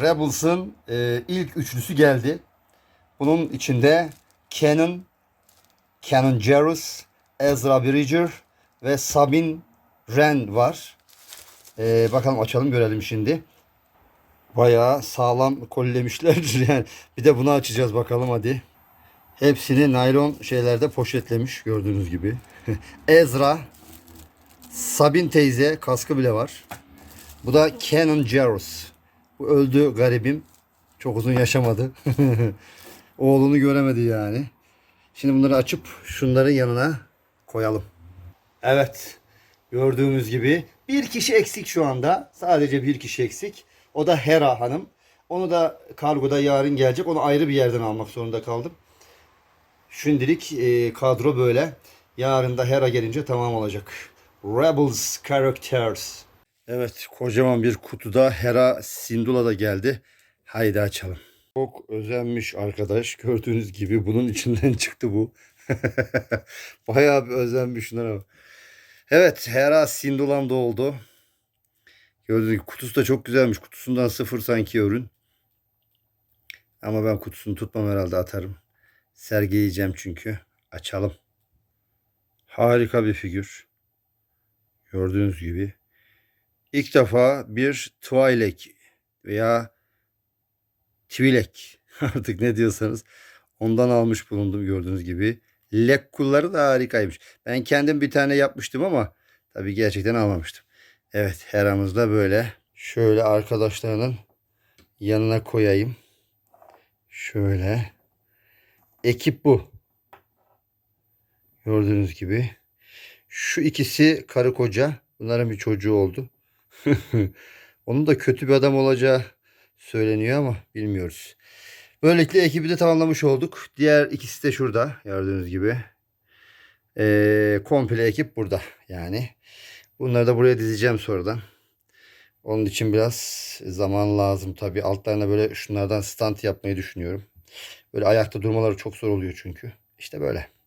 Rebels'ın e, ilk üçlüsü geldi. Bunun içinde Canon, Canon Jarrus, Ezra Bridger ve Sabine Wren var. E, bakalım açalım görelim şimdi. Bayağı sağlam kolilemişler. yani bir de bunu açacağız bakalım hadi. Hepsini naylon şeylerde poşetlemiş gördüğünüz gibi. Ezra, Sabin teyze kaskı bile var. Bu da Canon Jarrus. Öldü garibim. Çok uzun yaşamadı. Oğlunu göremedi yani. Şimdi bunları açıp şunların yanına koyalım. Evet. Gördüğümüz gibi bir kişi eksik şu anda. Sadece bir kişi eksik. O da Hera Hanım. Onu da kargoda yarın gelecek. Onu ayrı bir yerden almak zorunda kaldım. Şimdilik e, kadro böyle. Yarın da Hera gelince tamam olacak. Rebels Characters. Evet kocaman bir kutuda Hera Sindula da geldi. Haydi açalım. Çok özenmiş arkadaş. Gördüğünüz gibi bunun içinden çıktı bu. Bayağı bir özenmiş şunlara. Evet Hera Sindulam da oldu. Gördüğünüz gibi kutusu da çok güzelmiş. Kutusundan sıfır sanki ürün. Ama ben kutusunu tutmam herhalde atarım. Sergileyeceğim çünkü. Açalım. Harika bir figür. Gördüğünüz gibi. İlk defa bir Twi'lek veya Twi'lek artık ne diyorsanız ondan almış bulundum gördüğünüz gibi. Lek kulları da harikaymış. Ben kendim bir tane yapmıştım ama tabii gerçekten almamıştım. Evet heramızda böyle. Şöyle arkadaşlarının yanına koyayım. Şöyle. Ekip bu. Gördüğünüz gibi. Şu ikisi karı koca. Bunların bir çocuğu oldu. Onun da kötü bir adam olacağı söyleniyor ama bilmiyoruz. Böylelikle ekibi de tamamlamış olduk. Diğer ikisi de şurada gördüğünüz gibi. Ee, komple ekip burada yani. Bunları da buraya dizeceğim sonradan. Onun için biraz zaman lazım tabii. Altlarına böyle şunlardan stand yapmayı düşünüyorum. Böyle ayakta durmaları çok zor oluyor çünkü. İşte böyle.